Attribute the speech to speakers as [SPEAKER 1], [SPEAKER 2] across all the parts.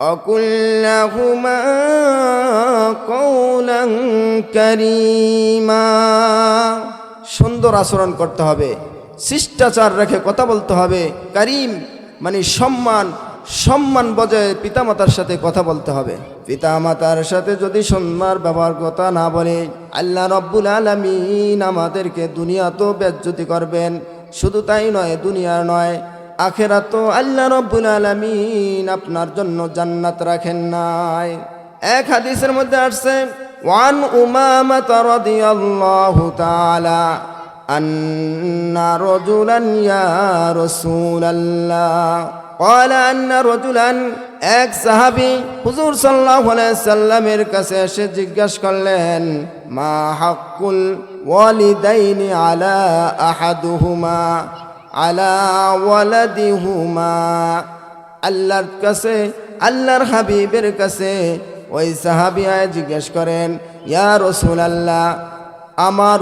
[SPEAKER 1] وقل لهما قولا كريما সুন্দর আচরণ করতে হবে শিষ্টাচার রেখে কথা বলতে হবে করিম মানে সম্মান সম্মান বজায় পিতামাতার সাথে কথা বলতে হবে পিতামাতার সাথে যদি সম্মান ব্যবহার কথা না বলে আল্লাহ রব্বুল আলমিন আমাদেরকে দুনিয়া তো বেজ্জতি করবেন শুধু তাই নয় দুনিয়ার নয় আখেরা তো আল্লাহ রব্বুল আলমিন আপনার জন্য জান্নাত রাখেন নাই এক হাদিসের মধ্যে আসছে ওয়ান উমামা রাদিয়াল্লাহু তাআলা أن رجلا يا رسول الله قال أن رجلا এক সাহাবি হুজুর সাল্লাল্লাহু আলাইহি সাল্লামের কাছে এসে জিজ্ঞাসা করলেন মা হাক্কুল ওয়ালিদাইনি আলা আহাদুহুমা আলা ওয়ালাদিহুমা, আল্লাহর কাছে, আল্লাহর হাবিবের কাছে ওই সাহাবি আয় জিজ্ঞেস করেন, ইয়া রসুল আল্লাহ আমার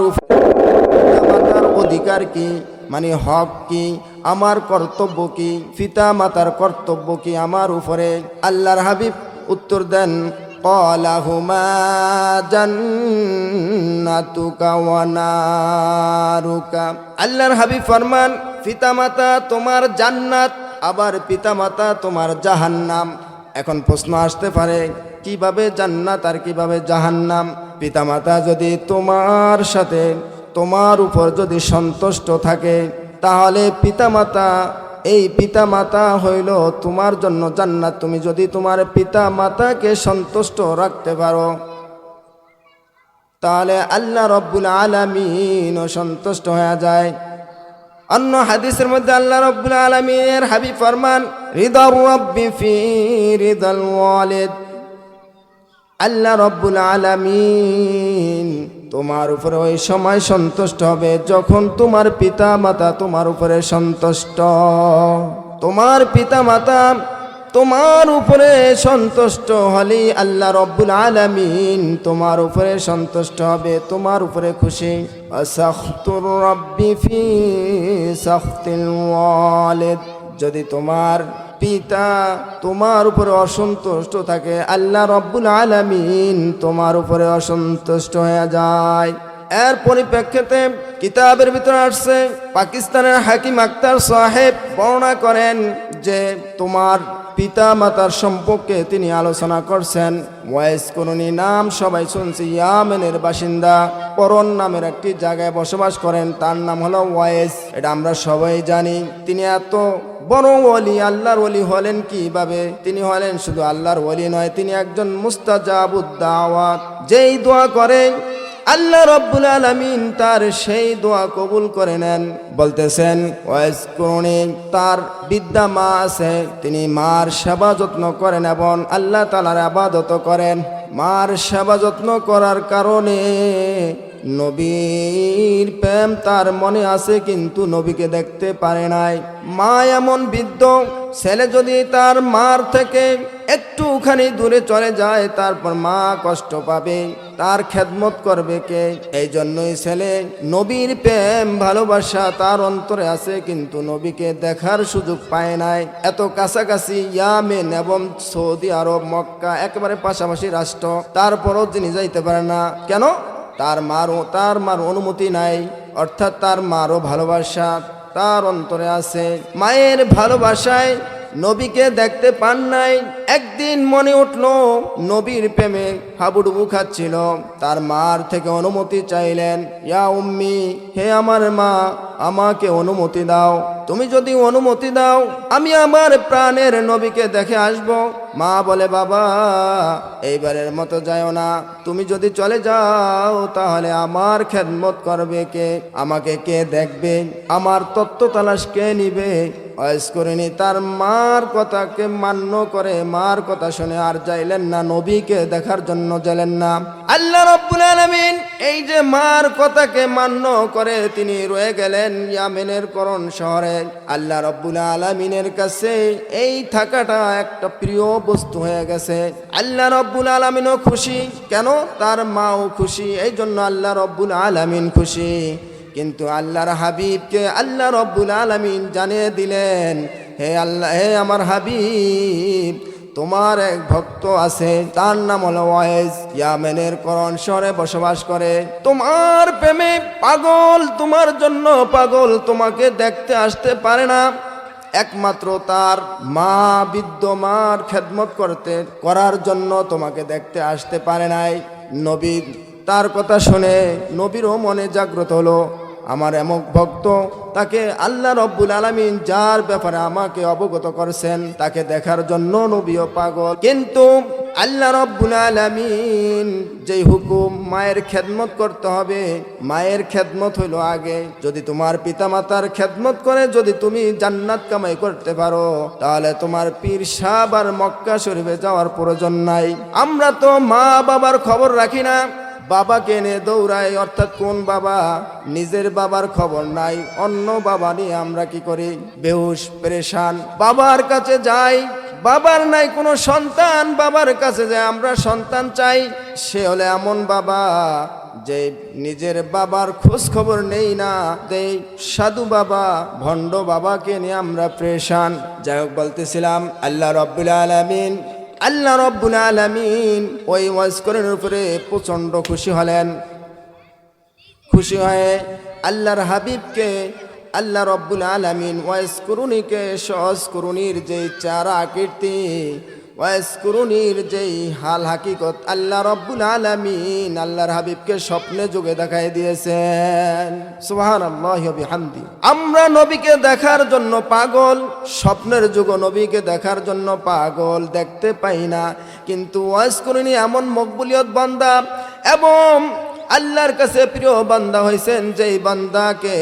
[SPEAKER 1] মাতার অধিকার কি? মানে হক কি? আমার কর্তব্য কি? পিতা মাতার কর্তব্য কি আমার উপরে? আল্লাহর হাবিব উত্তর দেন কলাহুমা জান্নাতুকা ওয়া নারুকা। আল্লাহর হাবিব ফরমান পিতামাতা তোমার জান্নাত, আবার পিতামাতা তোমার জাহান্নাম। এখন প্রশ্ন আসতে পারে, কীভাবে জান্নাত আর কীভাবে জাহান্নাম? পিতামাতা যদি তোমার সাথে, তোমার উপর যদি সন্তুষ্ট থাকে, তাহলে পিতামাতা, এই পিতামাতা হইল তোমার জন্য জান্নাত। তুমি যদি তোমার পিতা মাতাকে সন্তুষ্ট রাখতে পারো, তাহলে আল্লাহ রব্বুল আলমিন সন্তুষ্ট হয়ে যায়। অন্য হাদিসের মধ্যে আল্লাহ রব্বুল আলমীর হাবি ফরমান ওয়ালিদ। আল্লাহ রব্বুল আলমিন, তোমার উপরে ওই সময় সন্তুষ্ট হবে যখন তোমার পিতা মাতা তোমার উপরে সন্তুষ্ট। তোমার পিতা মাতা তোমার উপরে সন্তুষ্ট হলে আল্লাহ রব্বুল আলামিন তোমার উপরে সন্তুষ্ট হবে, তোমার উপরে খুশি। যদি তোমার পিতা তোমার উপরে অসন্তুষ্ট থাকে, আল্লাহ রব্বুল আলামিন তোমার উপরে অসন্তুষ্ট হয়ে যায়। এর পরিপ্রেক্ষিতে কিতাবের ভিতরে আসছে, পাকিস্তানের হাকিম আক্তার সাহেব বর্ণনা করেন যে তোমার পিতা মাতার সম্পর্কে তিনি আলোচনা করছেন। ওয়েস করুনি নাম সবাই শুনছি, ইয়ামেনের বাসিন্দা, পরন নামের একটি জায়গায় বসবাস করেন, তার নাম হলো ওয়েস এটা আমরা সবাই জানি। তিনি এত বড় ওলি, আল্লাহর ওলি হলেন কীভাবে? তিনি হলেন শুধু আল্লাহর ওলি নয়, তিনি একজন মুস্তাজাবুদ্দাওয়াত যেই দোয়া করেন আল্লাহ রব্বুল আলমিন তার সেই দোয়া কবুল করে নেন। বলতেছেন ওয়েস করণে তার বিদ্যা মা আছে, তিনি মার সেবা যত্ন করেন এবং আল্লাহ তালার আবাদত করেন। মার সেবা যত্ন করার কারণে নবীর প্রেম তার মনে আছে, কিন্তু নবীকে দেখতে পারে নাই। মা এমন বৃদ্ধ, ছেলে যদি তার মার থেকে একটুখানি দূরে চলে যায়, তারপর মা কষ্ট পাবে, তার খেদমত করবে কে? এই জন্যই ছেলে, নবীর প্রেম, ভালোবাসা তার অন্তরে আছে, কিন্তু নবীকে দেখার সুযোগ পায় নাই। এত কাছাকাছি ইয়ামেন এবং সৌদি আরব, মক্কা, একেবারে পাশাপাশি রাষ্ট্র, তারপরও তিনি যাইতে পারে না। কেন? তার মারও, তার মার অনুমতি নাই। অর্থাৎ তার মারও ভালোবাসা তার অন্তরে আছে। মায়ের ভালোবাসায় নবীকে দেখতে পান নাই। একদিন মনে উঠল, নবীর প্রেমে হাবুডুবু খাচ্ছিল। তার মার থেকে অনুমতি চাইলেন, ইয়া উম্মি, হে আমার মা, আমাকে অনুমতি দাও। তুমি যদি অনুমতি দাও, আমি আমার প্রাণের নবীকে দেখে আসব। মা বলে, বাবা, এইবারের মতো যাও না। তুমি যদি চলে যাও, তাহলে আমার খেদমত করবে কে? আমাকে কে দেখবে? আমার তত্ত্ব তালাশ কে নিবে? অয়েস করিনি, তার মার কথাকে মান্য করে, মার কথা শুনে আর যাইলেন না, নবীকে দেখার জন্য গেলেন না। আল্লাহ রব্বুল আলামিন এই যে মার কথাকে মান্য করে তিনি রয়ে গেলেন ইয়ামেনের করণ শহরে। আল্লাহ রব্বুল আলমিনের কাছে এই থাকাটা একটা প্রিয় বস্তু হয়ে গেছে। আল্লাহ রব্বুল আলমিনও খুশি, কেন? তার মাও খুশি এই জন্য আল্লাহ রব্বুল আলমিন খুশি। কিন্তু আল্লাহর হাবিবকে আল্লাহ রব্বুল আলমিন জানিয়ে দিলেন, হে আল্লাহ, হে আমার হাবিব, তোমার এক ভক্ত আছে, তার নাম হলো ওয়েস ইয়ামেনের করণ শহরে বসবাস করে। তোমার প্রেমে পাগল, তোমার জন্য পাগল, তোমাকে দেখতে আসতে পারে না। একমাত্র তার মা বৃদ্ধ মার খেদমত করতে, করার জন্য তোমাকে দেখতে আসতে পারে নাই। নবী তার কথা শুনে নবীরও মনে জাগ্রত হলো। আমার এমক ভক্ত, তাকে আল্লাহ রব্বুল আলমিন যার ব্যাপারে আমাকে অবগত করছেন, তাকে দেখার জন্য নবীও পাগল। কিন্তু আল্লাহ রব্বুল আলমিন যেই হুকুম মায়ের খেদমত করতে হবে, মায়ের খেদমত হইল আগে। যদি তোমার পিতামাতার খেদমত করে, যদি তুমি জান্নাত কামাই করতে পারো, তাহলে তোমার পীর সাহ আর মক্কা শরীফে যাওয়ার প্রয়োজন নাই। আমরা তো মা বাবার খবর রাখি না। বাবাকে এনে দৌড়াই অর্থাৎ কোন বাবা? নিজের বাবার খবর নাই, অন্য বাবা নিয়ে আমরা কি করি? বেহুশ, পেরেশান। বাবার কাছে যাই, বাবার নাই কোনো সন্তান, বাবার কাছে যায় আমরা সন্তান চাই, সে হলে এমন বাবা যে নিজের বাবার খোঁজ খবর নেই না, যে সাধু বাবা, ভণ্ড বাবাকে নিয়ে আমরা প্রেশান। যাই হোক, বলতেছিলাম, আল্লাহ রব্বুল আলমিন আল্লাহ রব্বুল আলমিন ওই ওয়াজকরের উপরে প্রচণ্ড খুশি হলেন। খুশি হয়ে আল্লাহর হাবিবকে, আল্লাহ রব্বুল আলমিন ওয়াজ করুণীকে, সহজ করুণীর যে চারা আকৃতি ওয়াইস করুণীর যেই হাল হাকিকত আল্লাহ রব্বুল আলমিন আল্লাহর হাবিবকে স্বপ্নে যুগে দেখাই দিয়েছেন। সুহান হামদি আমরা নবীকে দেখার জন্য পাগল, স্বপ্নের যুগ নবীকে দেখার জন্য পাগল দেখতে পাই না। কিন্তু ওয়াইস করুণী এমন মকবুলিয়ত বান্দা এবং আল্লাহর কাছে প্রিয় বান্দা হয়েছেন যেই বান্দাকে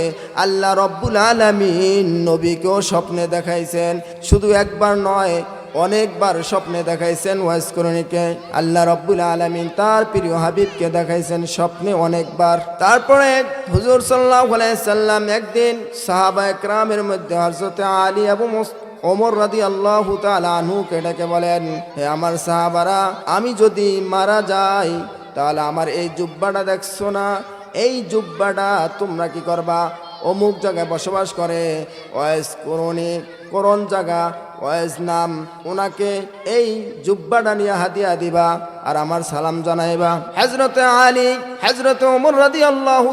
[SPEAKER 1] আল্লাহ রব্বুল আলমিন নবীকেও স্বপ্নে দেখাইছেন। শুধু একবার নয় অনেকবার স্বপ্নে দেখাইছেন ওয়াইস করণীকে। আল্লাহ রব্বুল আলমিন তার প্রিয় হাবিবকে দেখাইছেন স্বপ্নে অনেকবার। তারপরে হুজুর সাল্লাহ সাল্লাম একদিন সাহাবা একরামের মধ্যে হজরতে আলী মুস- ওমর রাদি আল্লাহ আনহুকে ডেকে বলেন, হে আমার সাহাবারা, আমি যদি মারা যাই, তাহলে আমার এই জুব্বাটা দেখছ না? এই জুব্বাটা তোমরা কি করবা? অমুক জায়গায় বসবাস করে। ওয়েস করণি করণ জায়গা ওয়েস নাম ওনাকে এই জুব্বাটা নিয়ে হাতিয়া দিবা আর আমার সালাম জানাইবা। হজরতে আলী হজরতে রাদি আল্লাহ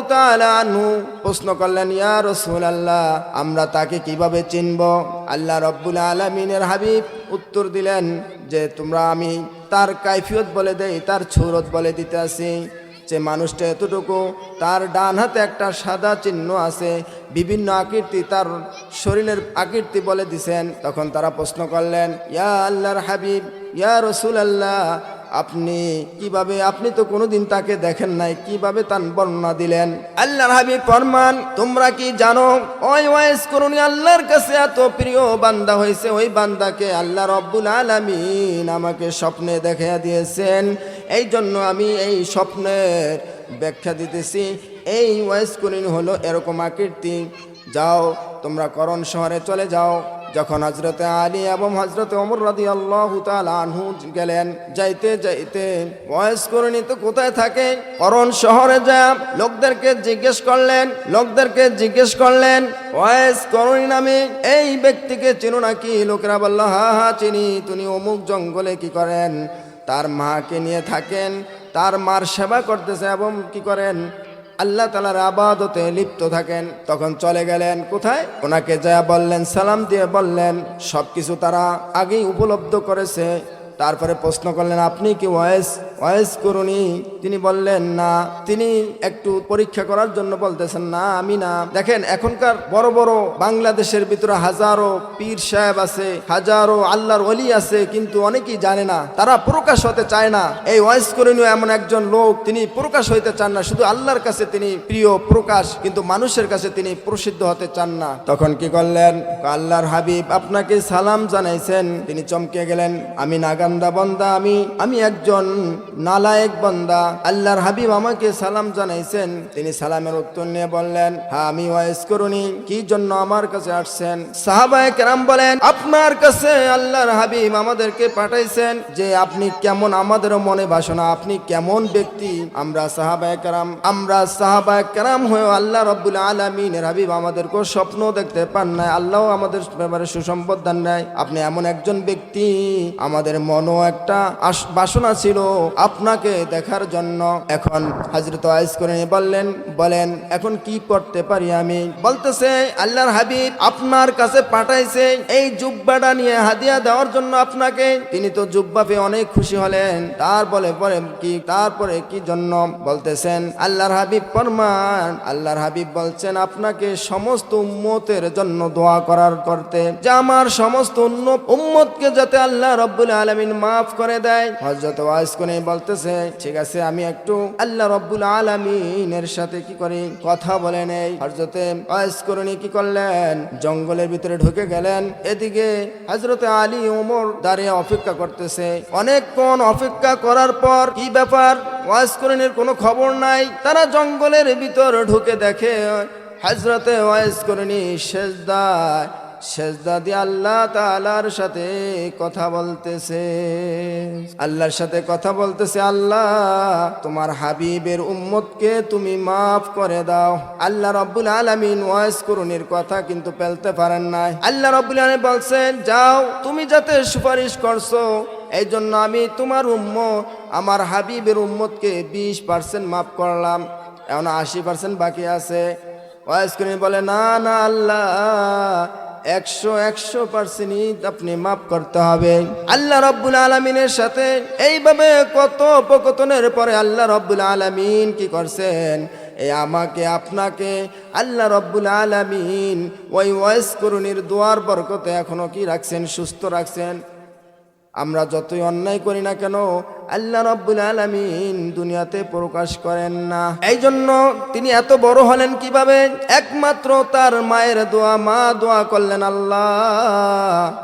[SPEAKER 1] প্রশ্ন করলেন, ইয়া রসুল আল্লাহ আমরা তাকে কীভাবে চিনব? আল্লাহ রব্বুল আলমিনের হাবিব উত্তর দিলেন যে, তোমরা আমি তার কাইফিয়ত বলে দেই, তার ছুরত বলে দিতে আসি যে মানুষটা এতটুকু, তার ডান হাতে একটা সাদা চিহ্ন আছে, বিভিন্ন আকৃতি তার শরীরের আকৃতি বলে দিছেন। তখন তারা প্রশ্ন করলেন, ইয়া আল্লাহর হাবিব, ইয়া রসুল আল্লাহ আপনি কীভাবে, আপনি তো কোনোদিন তাকে দেখেন নাই, কীভাবে তার বর্ণনা দিলেন? আল্লাহর হাবিব ফরমান, তোমরা কি জানো, ওই ওয়াইস করুন, আল্লাহর কাছে এত প্রিয় বান্দা হয়েছে, ওই বান্দাকে আল্লাহ রব্বুল আলামিন আমাকে স্বপ্নে দেখা দিয়েছেন। এই জন্য আমি এই স্বপ্নের ব্যাখ্যা দিতেছি। এই ওয়াইস করিন হলো এরকম আকৃতি। যাও, তোমরা করণ শহরে চলে যাও। যখন হজরতে আলী এবং হজরতে অমর রাদি আল্লাহ আনহু গেলেন, যাইতে যাইতে বয়স করণী তো কোথায় থাকে? করণ শহরে যা লোকদেরকে জিজ্ঞেস করলেন, লোকদেরকে জিজ্ঞেস করলেন বয়স করণী নামে এই ব্যক্তিকে চিনো নাকি? লোকেরা বলল, হা হা, চিনি। তুমি অমুক জঙ্গলে কি করেন? তার মাকে নিয়ে থাকেন, তার মার সেবা করতেছে এবং কি করেন? আল্লাহ তালার আবাদতে লিপ্ত থাকেন। তখন চলে গেলেন কোথায়? ওনাকে যা বললেন, সালাম দিয়ে বললেন সব কিছু তারা আগেই উপলব্ধ করেছে। তারপরে প্রশ্ন করলেন, আপনি কি ওয়েস ওয়েস করুনি। তিনি বললেন, না, তিনি একটু পরীক্ষা করার জন্য বলতেছেন, না, আমি না। দেখেন, এখনকার বড় বড় বাংলাদেশের ভিতরে হাজারো পীর সাহেব আছে, হাজারো আল্লাহর অলি আছে, কিন্তু অনেকেই জানে না, তারা প্রকাশ হতে চায় না। এই ওয়েস করিনু এমন একজন লোক, তিনি প্রকাশ হইতে চান না, শুধু আল্লাহর কাছে তিনি প্রিয়, প্রকাশ, কিন্তু মানুষের কাছে তিনি প্রসিদ্ধ হতে চান না। তখন কি করলেন? আল্লাহর হাবিব আপনাকে সালাম জানাইছেন, তিনি চমকে গেলেন, আমি নাগান্দা বন্দা আমি আমি একজন নালায়েক বান্দা আল্লাহর হাবিব আমাকে সালাম জানাইছেন। তিনি সালামের উত্তর নিয়ে বললেন হ্যাঁ আমি ওয়াইস করুনি। কি জন্য আমার কাছে আসছেন? সাহাবায়ে কেরাম বলেন, আপনার কাছে আল্লাহর হাবিব আমাদেরকে পাঠাইছেন যে আপনি কেমন আমাদের মনে বাসনা আপনি কেমন ব্যক্তি? আমরা সাহাবায়ে কেরাম, আমরা সাহাবায়ে কেরাম হয়ে আল্লাহ রব্বুল আলমিনের হাবিব আমাদেরকে স্বপ্ন দেখতে পান নাই। আল্লাহ আমাদের ব্যাপারে সুসম্পদ দান নাই। আপনি এমন একজন ব্যক্তি, আমাদের মনও একটা বাসনা ছিল। আপনাকে দেখার জন্য এখন হাজরত আইস করে বললেন, বলেন, এখন কি করতে পারি আমি? বলতেছে, আল্লাহর হাবিব আপনার কাছে পাঠাইছে এই জুব্বাটা নিয়ে হাদিয়া দেওয়ার জন্য আপনাকে। তিনি তো জুব্বা পেয়ে অনেক খুশি হলেন। তার বলে পরে কি তারপরে কি জন্য? বলতেছেন, আল্লাহর হাবিব ফরমান, আল্লাহর হাবিব বলছেন, আপনাকে সমস্ত উম্মতের জন্য দোয়া করার করতে। যে আমার সমস্ত উন্ন- উম্মতকে যাতে আল্লাহ রব্বুল আলমিন মাফ করে দেয়। হজরত ওয়াইস করে বলতেছে, ঠিক আছে আমি একটু আল্লাহ রব্বুল আলমিনের সাথে কি করি কথা বলে নেই। হজরতে ওয়াইস করণী কি করলেন? জঙ্গলের ভিতরে ঢুকে গেলেন। এদিকে হজরতে আলী ওমর দাঁড়িয়ে অপেক্ষা করতেছে। অনেকক্ষণ অপেক্ষা করার পর কি ব্যাপার? ওয়াইস করণীর কোনো খবর নাই। তারা জঙ্গলের ভিতর ঢুকে দেখে হজরতে ওয়াইস করণী শেষদায় সেজদা দিয়ে আল্লাহ তালার সাথে কথা বলতেছে। আল্লাহর সাথে কথা বলতেছে, আল্লাহ, তোমার হাবিবের উম্মতকে তুমি মাফ করে দাও। আল্লাহ রব্বুল আলমিন ওয়াইস করুনির কথা কিন্তু পেলতে পারেন নাই। আল্লাহ রব্বুল আলমিন বলছেন, যাও, তুমি যাতে সুপারিশ করছ এই জন্য আমি তোমার উম্ম আমার হাবিবের উম্মতকে বিশ পার্সেন্ট মাফ করলাম। এখন আশি পার্সেন্ট বাকি আছে। ওয়াইস করিম বলে, না না, আল্লাহ, একশো একশো পার্সেন্টই আপনি মাফ করতে হবে। আল্লাহ রব্বুল আলমিনের সাথে এইভাবে কত উপকথনের পরে আল্লাহ রব্বুল আলমিন কি করছেন? এই আমাকে, আপনাকে আল্লাহ রব্বুল আলমিন ওই ওয়াইস করুনির দোয়ার বরকতে এখনও কি রাখছেন, সুস্থ রাখছেন? আমরা যতই অন্যায় করি না কেন আল্লাহ রব্বুল আলমিন দুনিয়াতে প্রকাশ করেন না। এই জন্য তিনি এত বড় হলেন কীভাবে? একমাত্র তার মায়ের দোয়া, মা দোয়া করলেন, আল্লাহ,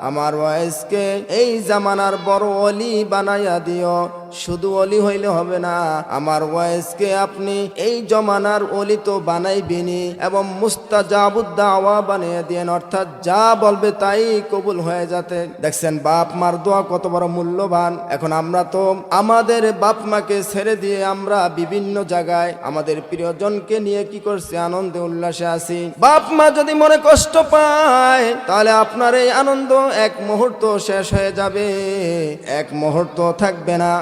[SPEAKER 1] আমার ওয়াইসকে এই জামানার বড় অলি বানাইয়া দিও। শুধু অলি হইলে হবে না, আমার ওয়াইসকে আপনি এই জমানার অলি তো বানাইবিনি এবং মুস্তাজাবুদ্দাওয়া বানিয়ে দিয়েন, অর্থাৎ যা বলবে তাই কবুল হয়ে যাতে। দেখছেন, বাপ মার দোয়া কত বড় মূল্যবান। এখন আমরা তো আমাদের বাপ মাকে ছেড়ে দিয়ে আমরা বিভিন্ন জায়গায় আমাদের প্রিয়জনকে নিয়ে কি করছি, আনন্দে উল্লাসে আছি। বাপ মা যদি মনে কষ্ট পায়, তাহলে আপনার এই আনন্দ এক মুহূর্ত শেষ হয়ে যাবে, এক মুহূর্ত থাকবে না।